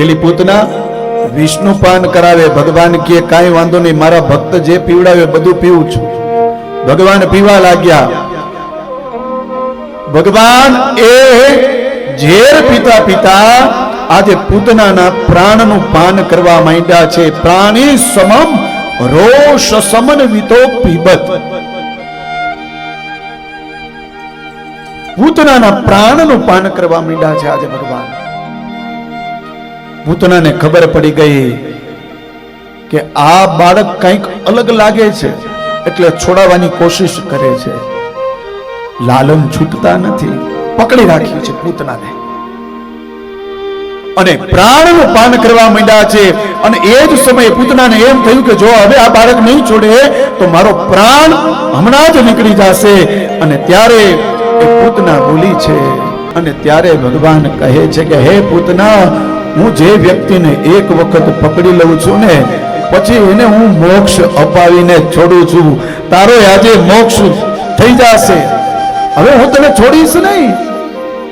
પેલી પૂતના વિષ્ણુ પાન કરાવે. ભગવાન કે કાંઈ વાંધો નહીં, મારા ભક્ત જે પીવડાવે બધું પીવું છું. ભગવાન પીવા લાગ્યા. ભગવાન એ ઝેર પીતા પીતા આજે પૂતનાના પ્રાણનું પાન કરવા માંડ્યા છે. પ્રાણી સમમ રોષ સમન્વિતો પીબત. પૂતનાના પ્રાણનું પાન કરવા માંડ્યા છે આજે ભગવાન. પૂતનાને ખબર પડી ગઈ કે આ બાળક કંઈક અલગ લાગે છે, એટલે છોડાવવાની કોશિશ કરે છે. લાલન છૂટતા નથી, પકડી રાખ્યું છે પૂતનાને અને પ્રાણનું પાન કરવા માંડ્યા છે, અને એ જ સમયે પૂતનાને એમ થયું કે જો હવે આ બાળક નહીં છોડે, તો મારો પ્રાણ હમણાં જ નીકળી જશે. અને ત્યારે એ પૂતના બોલી છે, અને ત્યારે ભગવાન કહે છે કે, હે પૂતના હું જે વ્યક્તિને એક વખત પકડી લઉં છું ને, પછી એને હું મોક્ષ અપાવીને છોડું છું. તારો આજે મોક્ષ થઈ જશે. હવે હું તને છોડીશ નહીં.